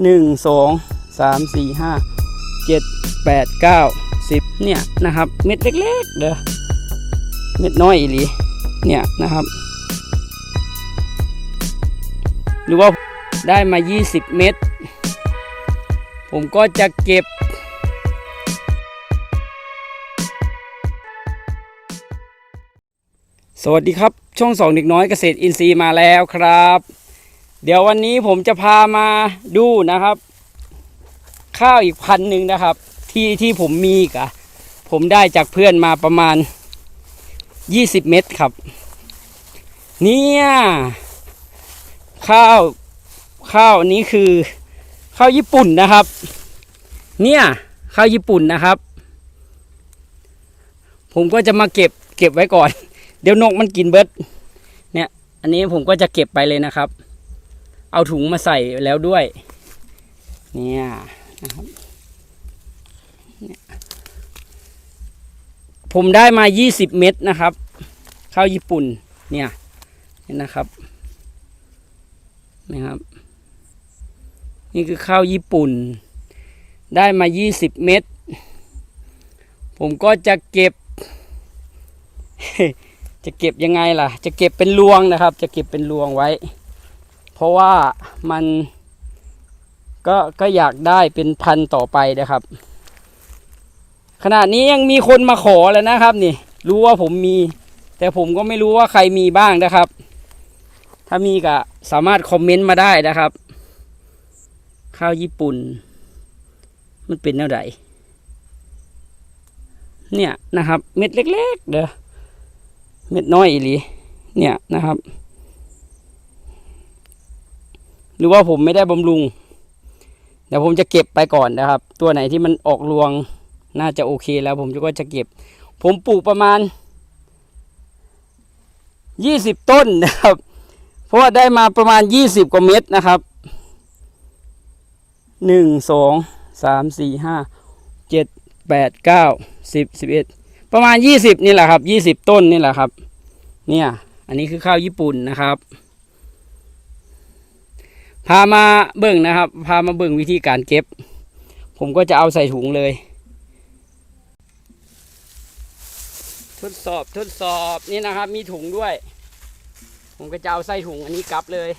หนึ่งสองสามสี่ห้าเจ็ดแปดเก้าสิบเนี่ยนะครับ เม็ดเล็กๆเด้อเม็ดน้อยอีหลีเนี่ยนะครับ หรือว่าได้มา 20 เม็ดผมก็จะเก็บ สวัสดีครับ ช่องสองเด็กน้อยเกษตรอินทรีย์มาแล้วครับ เดี๋ยววันนี้ผมจะพามาดูนะครับ ข้าวอีกพันหนึ่งนะครับ ที่ที่ผมมีกะผมได้จากเพื่อนมาประมาณ 20 เม็ดครับ เนี่ยข้าวข้าวนี้คือข้าวญี่ปุ่นนะครับ เนี่ยข้าวญี่ปุ่นนะครับ ผมก็จะมาเก็บเก็บไว้ก่อน เดี๋ยวนกมันกินเบิดเนี่ย อันนี้ผมก็จะเก็บไปเลยนะครับ เอาถุงมาใส่แล้วด้วย เนี่ยนะครับผมได้มา 20 เม็ดนะครับ ข้าวญี่ปุ่น เนี่ยนี่นะครับนะครับ นี่คือข้าวญี่ปุ่น ได้มา 20 เม็ด ผมก็จะเก็บ จะเก็บยังไงล่ะ จะเก็บเป็นรวงนะครับ จะเก็บเป็นรวงไว้ ราะว่ามันก็ก็อยากได้เป็นพันต่อไปนะครับ ขณะนี้ยังมีคนมาขอแล้วนะครับ นี่ รู้ว่าผมมี แต่ผมก็ไม่รู้ว่าใครมีบ้างนะครับ ถ้ามีก็สามารถคอมเมนต์มาได้นะครับ ข้าวญี่ปุ่น มันเป็นแนวใดเนี่ยนะครับ เม็ดเล็ก ๆ เด้อเม็ดน้อยอีหลีเนี่ยนะครับ ห รือว่าผมไม่ได้บำรุงเดี๋ยวผมจะเก็บไปก่อนนะครับ ตัวไหนที่มันออกรวงน่าจะโอเคแล้วผมก็จะเก็บ ผมปลูกประมาณยี่สิบต้นนะครับ เพราะว่าได้มาประมาณยี่สิบกว่าเม็ดนะครับหนึ่งสองสามสี่ห้าเจ็ดแปดเก้าสิบสิบเอ็ดประมาณยี่สิบนี่แหละครับยี่สิบต้นนี่แหละครับ เนี่ย อันนี้คือข้าวญี่ปุ่นนะครับ พามาเบิ่งนะครับ พามาเบิ่งวิธีการเก็บ ผมก็จะเอาใส่ถุงเลย ทดสอบทดสอบนี่นะครับ มีถุงด้วย ผมก็จะเอาใส่ถุงอันนี้กลับเลย